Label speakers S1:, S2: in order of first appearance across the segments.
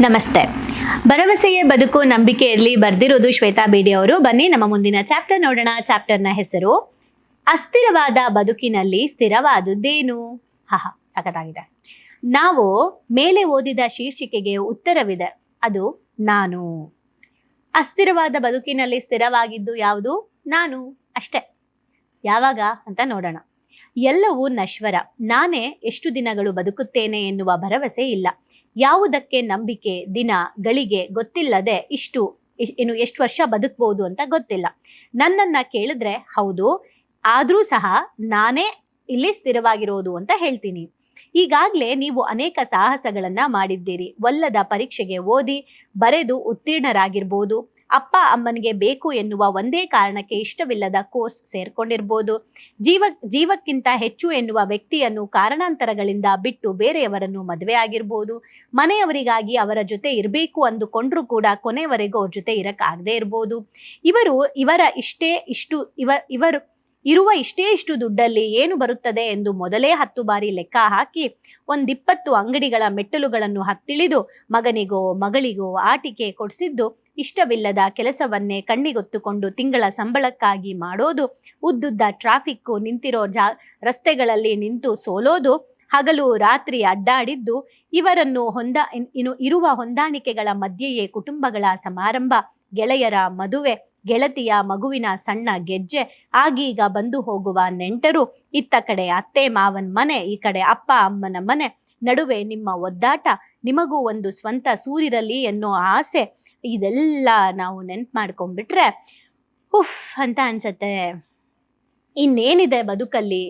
S1: ನಮಸ್ತೆ. ಭರವಸೆಯೇ ಬದುಕು ನಂಬಿಕೆಯಲ್ಲಿ ಬರ್ದಿರೋದು ಶ್ವೇತಾ ಬೇಡಿ ಅವರು. ಬನ್ನಿ ನಮ್ಮ ಮುಂದಿನ ಚಾಪ್ಟರ್ ನೋಡೋಣ. ಚಾಪ್ಟರ್ನ ಹೆಸರು, ಅಸ್ಥಿರವಾದ ಬದುಕಿನಲ್ಲಿ ಸ್ಥಿರವಾದುದ್ದೇನು? ಹಹ ಸಖತ್ತಾಗಿದೆ. ನಾವು ಮೇಲೆ ಓದಿದ ಶೀರ್ಷಿಕೆಗೆ ಉತ್ತರವಿದೆ. ಅದು ನಾನು. ಅಸ್ಥಿರವಾದ ಬದುಕಿನಲ್ಲಿ ಸ್ಥಿರವಾಗಿದ್ದು ಯಾವುದು? ನಾನು ಅಷ್ಟೇ. ಯಾವಾಗ ಅಂತ ನೋಡೋಣ. ಎಲ್ಲವೂ ನಶ್ವರ. ನಾನೇ ಎಷ್ಟು ದಿನಗಳು ಬದುಕುತ್ತೇನೆ ಎನ್ನುವ ಭರವಸೆ ಇಲ್ಲ. ಯಾವುದಕ್ಕೆ ನಂಬಿಕೆ ದಿನ ಗಳಿಗೆ ಗೊತ್ತಿಲ್ಲದೆ ಇಷ್ಟು ಏನು ಎಷ್ಟು ವರ್ಷ ಬದುಕ್ಬೋದು ಅಂತ ಗೊತ್ತಿಲ್ಲ. ನನ್ನನ್ನ ಕೇಳಿದ್ರೆ ಹೌದು, ಆದರೂ ಸಹ ನಾನೇ ಇಲ್ಲಿ ಸ್ಥಿರವಾಗಿರೋದು ಅಂತ ಹೇಳ್ತೀನಿ. ಈಗಾಗಲೇ ನೀವು ಅನೇಕ ಸಾಹಸಗಳನ್ನ ಮಾಡಿದ್ದೀರಿ. ಒಲ್ಲದ ಪರೀಕ್ಷೆಗೆ ಓದಿ, ಬರೆದು ಉತ್ತೀರ್ಣರಾಗಿರ್ಬೋದು. ಅಪ್ಪ ಅಮ್ಮನಿಗೆ ಬೇಕು ಎನ್ನುವ ಒಂದೇ ಕಾರಣಕ್ಕೆ ಇಷ್ಟವಿಲ್ಲದ ಕೋರ್ಸ್ ಸೇರ್ಕೊಂಡಿರ್ಬೋದು. ಜೀವ, ಜೀವಕ್ಕಿಂತ ಹೆಚ್ಚು ಎನ್ನುವ ವ್ಯಕ್ತಿಯನ್ನು ಕಾರಣಾಂತರಗಳಿಂದ ಬಿಟ್ಟು ಬೇರೆಯವರನ್ನು ಮದುವೆ ಆಗಿರ್ಬೋದು. ಮನೆಯವರಿಗಾಗಿ ಅವರ ಜೊತೆ ಇರಬೇಕು ಅಂದುಕೊಂಡ್ರೂ ಕೂಡ ಕೊನೆವರೆಗೂ ಅವ್ರ ಜೊತೆ ಇರಕ್ಕಾಗದೇ ಇರ್ಬೋದು. ಇವರು, ಇವರ ಇಷ್ಟೇ ಇಷ್ಟು, ಇವ, ಇವರು ಇರುವ ಇಷ್ಟೇ ಇಷ್ಟು ದುಡ್ಡಲ್ಲಿ ಏನು ಬರುತ್ತದೆ ಎಂದು ಮೊದಲೇ ಹತ್ತು ಬಾರಿ ಲೆಕ್ಕ ಹಾಕಿ ಒಂದಿಪ್ಪತ್ತು ಅಂಗಡಿಗಳ ಮೆಟ್ಟಲುಗಳನ್ನು ಹತ್ತಿಳಿದು ಮಗನಿಗೋ, ಮಗಳಿಗೋ ಆಟಿಕೆ ಕೊಡಿಸಿದ್ದು ಇಷ್ಟವಿಲ್ಲದ ಕೆಲಸವನ್ನೇ ಕಣ್ಣಿಗೊತ್ತುಕೊಂಡು ತಿಂಗಳ ಸಂಬಳಕ್ಕಾಗಿ ಮಾಡೋದು, ಉದ್ದುದ್ದ ಟ್ರಾಫಿಕ್ಕು ನಿಂತಿರೋ ಜಾ, ರಸ್ತೆಗಳಲ್ಲಿ ನಿಂತು ಸೋಲೋದು, ಹಗಲು ರಾತ್ರಿ ಅಡ್ಡಾಡಿದ್ದು, ಇವರನ್ನು ಹೊಂದ ಇನ್- ಇನ್ನು ಇರುವ ಹೊಂದಾಣಿಕೆಗಳ ಮಧ್ಯೆಯೇ ಕುಟುಂಬಗಳ ಸಮಾರಂಭ, ಗೆಳೆಯರ ಮದುವೆ, ಗೆಳತಿಯ ಮಗುವಿನ ಸಣ್ಣ ಗೆಜ್ಜೆ, ಆಗೀಗ ಬಂದು ಹೋಗುವ ನೆಂಟರು, ಇತ್ತ ಕಡೆ ಅತ್ತೆ ಮಾವನ ಮನೆ, ಈ ಕಡೆ ಅಪ್ಪ ಅಮ್ಮನ ಮನೆ, ನಡುವೆ ನಿಮ್ಮ ಒದ್ದಾಟ, ನಿಮಗೂ ಒಂದು ಸ್ವಂತ ಸೂರಿರಲಿ ಎನ್ನೋ ಆಸೆ ಇದೆಲ್ಲ ನಾವು ನೆನ್ಪು ಮಾಡ್ಕೊಂಡ್ಬಿಟ್ರೆ ಉಫ್ ಅಂತ ಅನ್ಸತ್ತೆ. ಇನ್ನೇನಿದೆ ಬದುಕಲ್ಲಿ?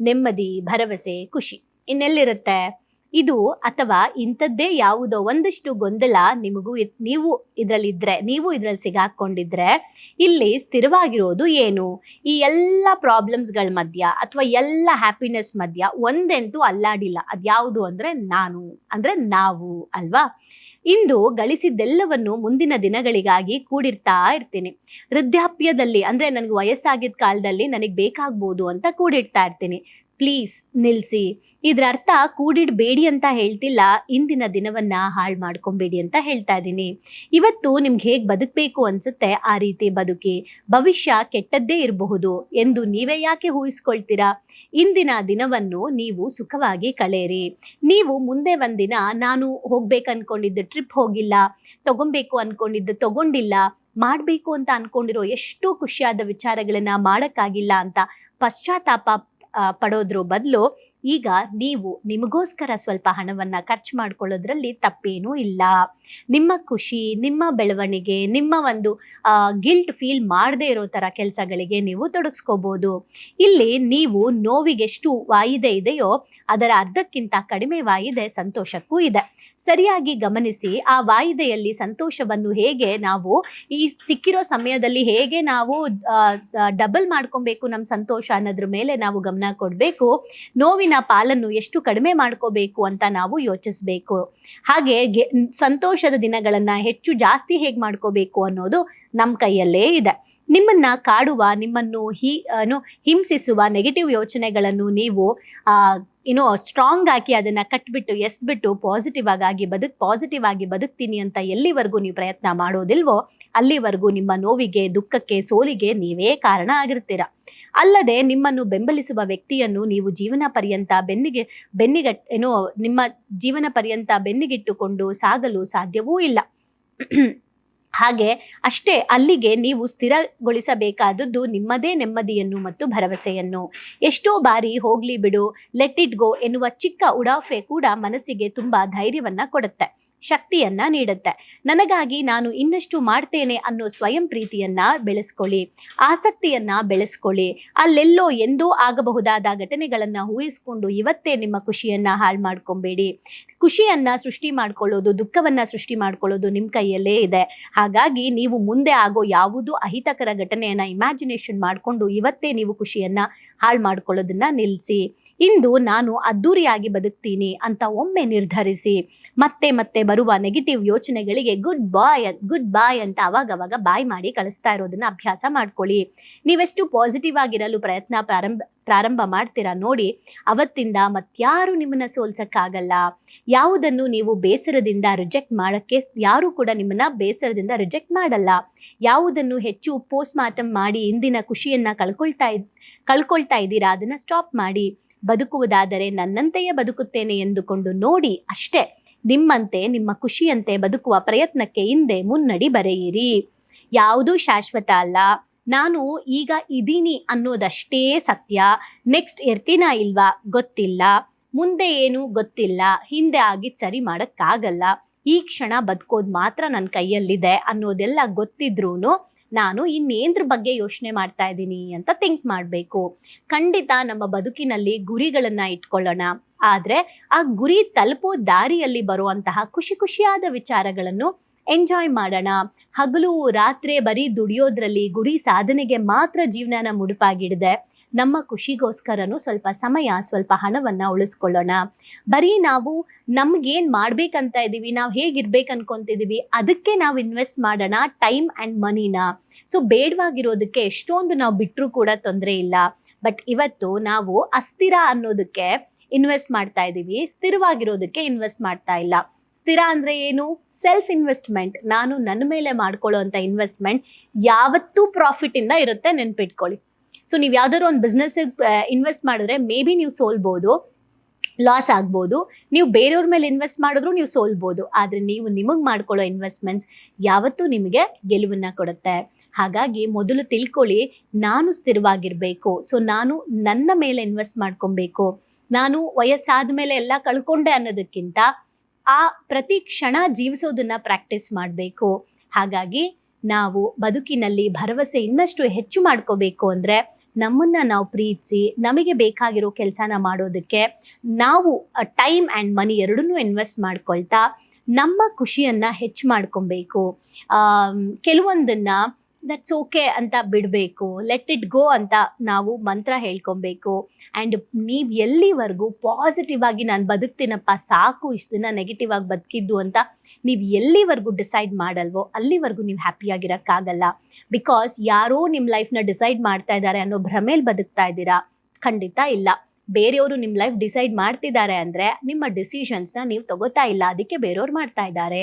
S1: ನೆಮ್ಮದಿ, ಭರವಸೆ, ಖುಷಿ. ಇನ್ನೆಲ್ಲಿರುತ್ತೆ? ಇದು ಅಥವಾ ಇಂಥದ್ದೇ ಯಾವುದೋ ಒಂದಷ್ಟು ಗೊಂದಲ ನಿಮಗೂ ನೀವು ಇದರಲ್ಲಿದ್ದರೆ ನೀವು ಇದರಲ್ಲಿ ಸಿಗಾಕೊಂಡಿದ್ರೆ ಇಲ್ಲಿ ಸ್ಥಿರವಾಗಿರೋದು ಏನು? ಈ ಎಲ್ಲ ಪ್ರಾಬ್ಲಮ್ಸ್ಗಳ ಮಧ್ಯ ಅಥವಾ ಎಲ್ಲ ಹ್ಯಾಪಿನೆಸ್ ಮಧ್ಯ ಒಂದೆಂತೂ ಅಲ್ಲಾಡಿಲ್ಲ. ಅದ್ಯಾವುದು ಅಂದರೆ ನಾನು. ಅಂದರೆ ನಾವು, ಅಲ್ವಾ? ಇಂದು ಗಳಿಸಿದ್ದೆಲ್ಲವನ್ನು ಮುಂದಿನ ದಿನಗಳಿಗಾಗಿ ಕೂಡಿರ್ತಾ ಇರ್ತೀನಿ. ವೃದ್ಧಾಪ್ಯದಲ್ಲಿ, ಅಂದರೆ ನನಗೆ ವಯಸ್ಸಾಗಿದ್ದ ಕಾಲದಲ್ಲಿ ನನಗೆ ಬೇಕಾಗ್ಬೋದು ಅಂತ ಕೂಡಿಡ್ತಾ ಇರ್ತೀನಿ. ಪ್ಲೀಸ್ ನಿಲ್ಲಿಸಿ ಇದರ ಅರ್ಥ ಕೂಡಿಡಬೇಡಿ ಅಂತ ಹೇಳ್ತಿಲ್ಲ, ಇಂದಿನ ದಿನವನ್ನ ಹಾಳು ಮಾಡ್ಕೊಬೇಡಿ ಅಂತ ಹೇಳ್ತಾ ಇದ್ದೀನಿ ಇವತ್ತು ನಿಮ್ಗೆ ಹೇಗೆ ಬದುಕಬೇಕು ಅನ್ಸುತ್ತೆ ಆ ರೀತಿ ಬದುಕಿ? ಭವಿಷ್ಯ ಕೆಟ್ಟದ್ದೇ ಇರಬಹುದು ಎಂದು ನೀವೇ ಯಾಕೆ ಊಹಿಸ್ಕೊಳ್ತೀರಾ? ಇಂದಿನ ದಿನವನ್ನು ನೀವು ಸುಖವಾಗಿ ಕಳೆಯಿರಿ. ನೀವು ಮುಂದೆ ಒಂದಿನ ನಾನು ಹೋಗ್ಬೇಕು ಅನ್ಕೊಂಡಿದ್ದ ಟ್ರಿಪ್ ಹೋಗಿಲ್ಲ, ತಗೊಬೇಕು ಅನ್ಕೊಂಡಿದ್ದು ತಗೊಂಡಿಲ್ಲ, ಮಾಡಬೇಕು ಅಂತ ಅನ್ಕೊಂಡಿರೋ ಎಷ್ಟೋ ಖುಷಿಯಾದ ವಿಚಾರಗಳನ್ನ ಮಾಡೋಕ್ಕಾಗಿಲ್ಲ ಅಂತ ಪಶ್ಚಾತ್ತಾಪ ಪಡೋದ್ರ ಬದಲು ಈಗ ನೀವು ನಿಮಗೋಸ್ಕರ ಸ್ವಲ್ಪ ಹಣವನ್ನು ಖರ್ಚು ಮಾಡ್ಕೊಳ್ಳೋದ್ರಲ್ಲಿ ತಪ್ಪೇನೂ ಇಲ್ಲ. ನಿಮ್ಮ ಖುಷಿ, ನಿಮ್ಮ ಬೆಳವಣಿಗೆ, ನಿಮ್ಮ ಒಂದು ಗಿಲ್ಟ್ ಫೀಲ್ ಮಾಡದೇ ಇರೋ ಥರ ಕೆಲಸಗಳಿಗೆ ನೀವು ತೊಡಗಿಸ್ಕೋಬೋದು. ಇಲ್ಲಿ ನೀವು ನೋವಿಗೆಷ್ಟು ವಾಯಿದೆ ಇದೆಯೋ, ಅದರ ಅರ್ಧಕ್ಕಿಂತ ಕಡಿಮೆ ವಾಯಿದೆ ಸಂತೋಷಕ್ಕೂ ಇದೆ. ಸರಿಯಾಗಿ ಗಮನಿಸಿ, ಆ ವಾಯಿದೆಯಲ್ಲಿ ಸಂತೋಷವನ್ನು ಹೇಗೆ ನಾವು, ಈ ಸಿಕ್ಕಿರೋ ಸಮಯದಲ್ಲಿ ಹೇಗೆ ನಾವು ಡಬಲ್ ಮಾಡ್ಕೊಬೇಕು ನಮ್ಮ ಸಂತೋಷ ಅನ್ನೋದ್ರ ಮೇಲೆ ನಾವು ಗಮನ ಕೊಡಬೇಕು. ನೋವಿನ ಪಾಲನ್ನು ಎಷ್ಟು ಕಡಿಮೆ ಮಾಡ್ಕೋಬೇಕು ಅಂತ ನಾವು ಯೋಚಿಸಬೇಕು. ಹಾಗೆ ಸಂತೋಷದ ದಿನಗಳನ್ನು ಹೆಚ್ಚು ಜಾಸ್ತಿ ಹೇಗೆ ಮಾಡ್ಕೋಬೇಕು ಅನ್ನೋದು ನಮ್ಮ ಕೈಯಲ್ಲೇ ಇದೆ. ನಿಮ್ಮನ್ನ ಕಾಡುವ, ನಿಮ್ಮನ್ನು ಹಿ, ಏನು, ಹಿಂಸಿಸುವ ನೆಗೆಟಿವ್ ಯೋಚನೆಗಳನ್ನು ನೀವು ಏನೋ ಸ್ಟ್ರಾಂಗ್ ಆಗಿ ಅದನ್ನ ಕಟ್ಬಿಟ್ಟು, ಎಸ್ಬಿಟ್ಟು ಪಾಸಿಟಿವ್ ಆಗಿ ಬದುಕ್ ಪಾಸಿಟಿವ್ ಆಗಿ ಬದುಕ್ತೀನಿ ಅಂತ ಎಲ್ಲಿವರೆಗೂ ನೀವು ಪ್ರಯತ್ನ ಮಾಡೋದಿಲ್ವೋ, ಅಲ್ಲಿವರೆಗೂ ನಿಮ್ಮ ನೋವಿಗೆ, ದುಃಖಕ್ಕೆ, ಸೋಲಿಗೆ ನೀವೇ ಕಾರಣ ಆಗಿರ್ತೀರ. ಅಲ್ಲದೆ ನಿಮ್ಮನ್ನು ಬೆಂಬಲಿಸುವ ವ್ಯಕ್ತಿಯನ್ನು ನೀವು ಜೀವನ ಪರ್ಯಂತ ಬೆನ್ನಿಗೆ, ಬೆನ್ನಿಗಟ್, ಏನೋ, ನಿಮ್ಮ ಜೀವನ ಪರ್ಯಂತ ಬೆನ್ನಿಗಿಟ್ಟುಕೊಂಡು ಸಾಗಲು ಸಾಧ್ಯವೂ ಇಲ್ಲ. ಹಾಗೆ ಅಷ್ಟೇ ಅಲ್ಲಿಗೆ ನೀವು ಸ್ಥಿರಗೊಳಿಸಬೇಕಾದದ್ದು ನಿಮ್ಮದೇ ನೆಮ್ಮದಿಯನ್ನು ಮತ್ತು ಭರವಸೆಯನ್ನು. ಎಷ್ಟೋ ಬಾರಿ ಹೋಗ್ಲಿ ಬಿಡು ಲೆಟ್ ಇಟ್ ಗೋ ಎನ್ನುವ ಚಿಕ್ಕ ಉಡಾಫೆ ಕೂಡ ಮನಸ್ಸಿಗೆ ತುಂಬಾ ಧೈರ್ಯವನ್ನ ಕೊಡುತ್ತೆ. ಶಕ್ತಿಯನ್ನ ನೀಡುತ್ತೆ. ನನಗಾಗಿ ನಾನು ಇನ್ನಷ್ಟು ಮಾಡ್ತೇನೆ ಅನ್ನೋ ಸ್ವಯಂ ಪ್ರೀತಿಯನ್ನ ಬೆಳೆಸ್ಕೊಳ್ಳಿ. ಆಸಕ್ತಿಯನ್ನ ಬೆಳೆಸ್ಕೊಳ್ಳಿ. ಅಲ್ಲೆಲ್ಲೋ ಎಂದೋ ಆಗಬಹುದಾದ ಘಟನೆಗಳನ್ನ ಊಹಿಸ್ಕೊಂಡು ಇವತ್ತೇ ನಿಮ್ಮ ಖುಷಿಯನ್ನ ಹಾಳು ಮಾಡ್ಕೊಬೇಡಿ. ಖುಷಿಯನ್ನ ಸೃಷ್ಟಿ ಮಾಡ್ಕೊಳ್ಳೋದು, ದುಃಖವನ್ನ ಸೃಷ್ಟಿ ಮಾಡ್ಕೊಳ್ಳೋದು ನಿಮ್ಮ ಕೈಯಲ್ಲೇ ಇದೆ. ಹಾಗಾಗಿ ನೀವು ಮುಂದೆ ಆಗೋ ಯಾವುದೂ ಅಹಿತಕರ ಘಟನೆಯನ್ನ ಇಮ್ಯಾಜಿನೇಷನ್ ಮಾಡಿಕೊಂಡು ಇವತ್ತೇ ನೀವು ಖುಷಿಯನ್ನ ಹಾಳು ಮಾಡ್ಕೊಳ್ಳೋದನ್ನ ನಿಲ್ಲಿಸಿ ಇಂದು ನಾನು ಅದ್ದೂರಿಯಾಗಿ ಬದುಕ್ತೀನಿ ಅಂತ ಒಮ್ಮೆ ನಿರ್ಧರಿಸಿ, ಮತ್ತೆ ಮತ್ತೆ ಬರುವ ನೆಗೆಟಿವ್ ಯೋಚನೆಗಳಿಗೆ ಗುಡ್ ಬಾಯ್ ಗುಡ್ ಬಾಯ್ ಅಂತ ಅವಾಗವಾಗ ಬಾಯ್ ಮಾಡಿ ಕಳಿಸ್ತಾ ಇರೋದನ್ನ ಅಭ್ಯಾಸ ಮಾಡ್ಕೊಳ್ಳಿ. ನೀವೆಷ್ಟು ಪಾಸಿಟಿವ್ ಆಗಿರಲು ಪ್ರಯತ್ನ ಪ್ರಾರಂಭ ಪ್ರಾರಂಭ ಮಾಡ್ತೀರಾ ನೋಡಿ, ಅವತ್ತಿಂದ ಮತ್ಯಾರು ನಿಮ್ಮನ್ನ ಸೋಲ್ಸಕ್ಕಾಗಲ್ಲ. ಯಾವುದನ್ನು ನೀವು ಬೇಸರದಿಂದ ರಿಜೆಕ್ಟ್ ಮಾಡಕ್ಕೆ ಯಾರು ಕೂಡ ನಿಮ್ಮನ್ನ ಬೇಸರದಿಂದ ರಿಜೆಕ್ಟ್ ಮಾಡಲ್ಲ. ಯಾವುದನ್ನು ಹೆಚ್ಚು ಪೋಸ್ಟ್ ಮಾರ್ಟಮ್ ಮಾಡಿ ಇಂದಿನ ಖುಷಿಯನ್ನ ಕಳ್ಕೊಳ್ತಾ ಕಳ್ಕೊಳ್ತಾ ಇದ್ದೀರಾ ಅದನ್ನ ಸ್ಟಾಪ್ ಮಾಡಿ. ಬದುಕುವುದಾದರೆ ನನ್ನಂತೆಯೇ ಬದುಕುತ್ತೇನೆ ಎಂದುಕೊಂಡು ನೋಡಿ ಅಷ್ಟೇ, ನಿಮ್ಮಂತೆ, ನಿಮ್ಮ ಖುಷಿಯಂತೆ ಬದುಕುವ ಪ್ರಯತ್ನಕ್ಕೆ ಹಿಂದೆ ಮುನ್ನಡಿ ಬರೆಯಿರಿ. ಯಾವುದೂ ಶಾಶ್ವತ ಅಲ್ಲ. ನಾನು ಈಗ ಇದ್ದೀನಿ ಅನ್ನೋದಷ್ಟೇ ಸತ್ಯ. ನೆಕ್ಸ್ಟ್ ಇರ್ತೀನಾ ಇಲ್ವಾ? ಗೊತ್ತಿಲ್ಲ. ಮುಂದೆ ಏನು ಗೊತ್ತಿಲ್ಲ. ಹಿಂದೆ ಆಗಿ ಸರಿ ಮಾಡೋಕ್ಕಾಗಲ್ಲ. ಈ ಕ್ಷಣ ಬದುಕೋದು ಮಾತ್ರ ನನ್ನ ಕೈಯಲ್ಲಿದೆ ಅನ್ನೋದೆಲ್ಲ ಗೊತ್ತಿದ್ರೂ ನಾನು ಇನ್ನೇಂದ್ರ ಬಗ್ಗೆ ಯೋಚನೆ ಮಾಡ್ತಾ ಇದ್ದೀನಿ ಅಂತ ಥಿಂಕ್ ಮಾಡಬೇಕು. ಖಂಡಿತ ನಮ್ಮ ಬದುಕಿನಲ್ಲಿ ಗುರಿಗಳನ್ನು ಇಟ್ಕೊಳ್ಳೋಣ. ಆದರೆ ಆ ಗುರಿ ತಲುಪೋ ದಾರಿಯಲ್ಲಿ ಬರುವಂತಹ ಖುಷಿ ಖುಷಿಯಾದ ವಿಚಾರಗಳನ್ನು ಎಂಜಾಯ್ ಮಾಡೋಣ. ಹಗಲು ರಾತ್ರಿ ಬರೀ ದುಡಿಯೋದ್ರಲ್ಲಿ ಗುರಿ ಸಾಧನೆಗೆ ಮಾತ್ರ ಜೀವನನ ಮುಡುಪಾಗಿಡದೆ. ನಮ್ಮ ಖುಷಿಗೋಸ್ಕರನೂ ಸ್ವಲ್ಪ ಸಮಯ, ಸ್ವಲ್ಪ ಹಣವನ್ನು ಉಳಿಸ್ಕೊಳ್ಳೋಣ. ಬರೀ ನಾವು ನಮ್ಗೇನು ಮಾಡ್ಬೇಕಂತ ಇದ್ದೀವಿ ನಾವು ಹೇಗಿರ್ಬೇಕು ಅನ್ಕೊತಿದ್ದೀವಿ ಅದಕ್ಕೆ ನಾವು ಇನ್ವೆಸ್ಟ್ ಮಾಡೋಣ ಟೈಮ್ ಆ್ಯಂಡ್ ಮನಿನ. ಸೊ, ಬೇಡವಾಗಿರೋದಕ್ಕೆ ಎಷ್ಟೊಂದು ನಾವು ಬಿಟ್ಟರೂ ಕೂಡ ತೊಂದರೆ ಇಲ್ಲ. ಬಟ್ ಇವತ್ತು ನಾವು ಅಸ್ಥಿರ ಅನ್ನೋದಕ್ಕೆ ಇನ್ವೆಸ್ಟ್ ಮಾಡ್ತಾ ಇದ್ದೀವಿ ಸ್ಥಿರವಾಗಿರೋದಕ್ಕೆ ಇನ್ವೆಸ್ಟ್ ಮಾಡ್ತಾ ಇಲ್ಲ. ಸ್ಥಿರ ಅಂದರೆ ಏನು? Self investment. ನಾನು ನನ್ನ ಮೇಲೆ ಮಾಡ್ಕೊಳ್ಳೋ ಅಂಥ ಇನ್ವೆಸ್ಟ್ಮೆಂಟ್ ಯಾವತ್ತೂ ಪ್ರಾಫಿಟಿಂದ ಇರುತ್ತೆ, ನೆನ್ಪಿಟ್ಕೊಳ್ಳಿ. ಸೊ ನೀವು ಯಾವ್ದಾದ್ರು ಒಂದು ಬಿಸ್ನೆಸ್ಸಿಗೆ ಇನ್ವೆಸ್ಟ್ ಮಾಡಿದ್ರೆ ಮೇ ಬಿ ನೀವು ಸೋಲ್ಬೋದು ಲಾಸ್ ಆಗ್ಬೋದು. ನೀವು ಬೇರೆಯವ್ರ ಮೇಲೆ ಇನ್ವೆಸ್ಟ್ ಮಾಡಿದ್ರು ನೀವು ಸೋಲ್ಬೋದು. ಆದರೆ ನೀವು ನಿಮಗೆ ಮಾಡ್ಕೊಳ್ಳೋ ಇನ್ವೆಸ್ಟ್ಮೆಂಟ್ಸ್ ಯಾವತ್ತೂ ನಿಮಗೆ ಗೆಲುವನ್ನು ಕೊಡುತ್ತೆ. ಹಾಗಾಗಿ ಮೊದಲು ತಿಳ್ಕೊಳ್ಳಿ, ನಾನು ಸ್ಥಿರವಾಗಿರಬೇಕು. ಸೊ ನಾನು ನನ್ನ ಮೇಲೆ ಇನ್ವೆಸ್ಟ್ ಮಾಡ್ಕೊಬೇಕು. ನಾನು ವಯಸ್ಸಾದ ಮೇಲೆ ಎಲ್ಲ ಕಳ್ಕೊಂಡೆ ಅನ್ನೋದಕ್ಕಿಂತ ಆ ಪ್ರತಿ ಕ್ಷಣ ಜೀವಿಸೋದನ್ನ ಪ್ರಾಕ್ಟೀಸ್ ಮಾಡಬೇಕು. ಹಾಗಾಗಿ ನಾವು ಬದುಕಿನಲ್ಲಿ ಭರವಸೆ ಇನ್ನಷ್ಟು ಹೆಚ್ಚು ಮಾಡ್ಕೋಬೇಕು ಅಂದರೆ ನಮ್ಮನ್ನು ನಾವು ಪ್ರೀತಿಸಿ ನಮಗೆ ಬೇಕಾಗಿರೋ ಕೆಲಸನ ಮಾಡೋದಕ್ಕೆ ನಾವು ಟೈಮ್ ಆ್ಯಂಡ್ ಮನಿ ಎರಡನ್ನೂ ಇನ್ವೆಸ್ಟ್ ಮಾಡ್ಕೊಳ್ತಾ ನಮ್ಮ ಖುಷಿಯನ್ನು ಹೆಚ್ಚು ಮಾಡ್ಕೊಬೇಕು. ಕೆಲವೊಂದನ್ನು ದಟ್ಸ್ ಓಕೆ ಅಂತ ಬಿಡಬೇಕು ಲೆಟ್ ಇಟ್ ಗೋ ಅಂತ ನಾವು ಮಂತ್ರ ಹೇಳ್ಕೊಬೇಕು. ಆ್ಯಂಡ್ ನೀವು ಎಲ್ಲಿವರೆಗೂ ಪಾಸಿಟಿವ್ ಆಗಿ ನಾನು ಬದುಕ್ತೀನಪ್ಪ, ಸಾಕು ಇಷ್ಟನ್ನು ನೆಗೆಟಿವ್ ಆಗಿ ಬದುಕಿದ್ದು ಅಂತ ನೀವು ಎಲ್ಲಿವರೆಗೂ ಡಿಸೈಡ್ ಮಾಡಲ್ವೋ, ಅಲ್ಲಿವರೆಗೂ ನೀವು ಹ್ಯಾಪಿಯಾಗಿರೋಕ್ಕಾಗಲ್ಲ ಬಿಕಾಸ್ ಯಾರೋ ನಿಮ್ಮ ಲೈಫ್ನ ಡಿಸೈಡ್ ಮಾಡ್ತಾ ಇದ್ದಾರೆ ಅನ್ನೋ ಭ್ರಮೇಲಿ ಬದುಕ್ತಾ ಇದ್ದೀರಾ? ಖಂಡಿತ ಇಲ್ಲ. ಬೇರೆಯವರು ನಿಮ್ಮ ಲೈಫ್ ಡಿಸೈಡ್ ಮಾಡ್ತಿದ್ದಾರೆ ಅಂದರೆ ನಿಮ್ಮ ಡಿಸಿಷನ್ಸ್ನ ನೀವು ತಗೋತಾ ಇಲ್ಲ. ಅದಕ್ಕೆ ಬೇರೆಯವ್ರು ಮಾಡ್ತಾ ಇದ್ದಾರೆ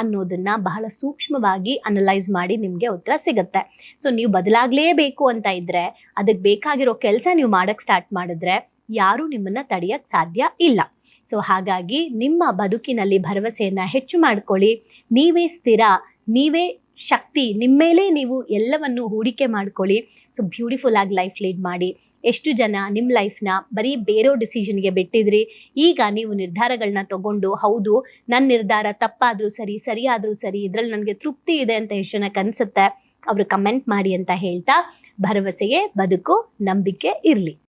S1: ಅನ್ನೋದನ್ನು ಬಹಳ ಸೂಕ್ಷ್ಮವಾಗಿ ಅನಲೈಸ್ ಮಾಡಿ ನಿಮಗೆ ಉತ್ತರ ಸಿಗುತ್ತೆ. ಸೊ ನೀವು ಬದಲಾಗಲೇಬೇಕು ಅಂತ ಇದ್ದರೆ ಅದಕ್ಕೆ ಬೇಕಾಗಿರೋ ಕೆಲಸ ನೀವು ಮಾಡೋಕ್ಕೆ ಸ್ಟಾರ್ಟ್ ಮಾಡಿದ್ರೆ ಯಾರೂ ನಿಮ್ಮನ್ನು ತಡೆಯೋಕ್ಕೆ ಸಾಧ್ಯ ಇಲ್ಲ. ಸೊ ಹಾಗಾಗಿ ನಿಮ್ಮ ಬದುಕಿನಲ್ಲಿ ಭರವಸೆಯನ್ನು ಹೆಚ್ಚು ಮಾಡ್ಕೊಳ್ಳಿ. ನೀವೇ ಸ್ಥಿರ, ನೀವೇ ಶಕ್ತಿ, ನಿಮ್ಮ ಮೇಲೆ ನೀವು ಎಲ್ಲವನ್ನು ಹೂಡಿಕೆ ಮಾಡ್ಕೊಳ್ಳಿ. ಸೊ ಬ್ಯೂಟಿಫುಲ್ ಆಗಿ ಲೈಫ್ ಲೀಡ್ ಮಾಡಿ. ಎಷ್ಟು ಜನ ನಿಮ್ಮ ಲೈಫ್ನ ಬರೀ ಬೇರೆ ಡಿಸಿಷನ್ಗೆ ಬಿಟ್ಟಿದ್ರಿ? ಈಗ ನೀವು ನಿರ್ಧಾರಗಳನ್ನ ತಗೊಂಡು, ಹೌದು ನನ್ನ ನಿರ್ಧಾರ ತಪ್ಪಾದರೂ ಸರಿ, ಸರಿಯಾದರೂ ಸರಿ, ಇದರಲ್ಲಿ ನನಗೆ ತೃಪ್ತಿ ಇದೆ ಅಂತ ಎಷ್ಟು ಜನಕ್ಕೆ ಅನಿಸುತ್ತೆ ಅವರು ಕಮೆಂಟ್ ಮಾಡಿ ಅಂತ ಹೇಳ್ತಾ ಭರವಸೆಗೆ ಬದುಕು, ನಂಬಿಕೆ ಇರಲಿ.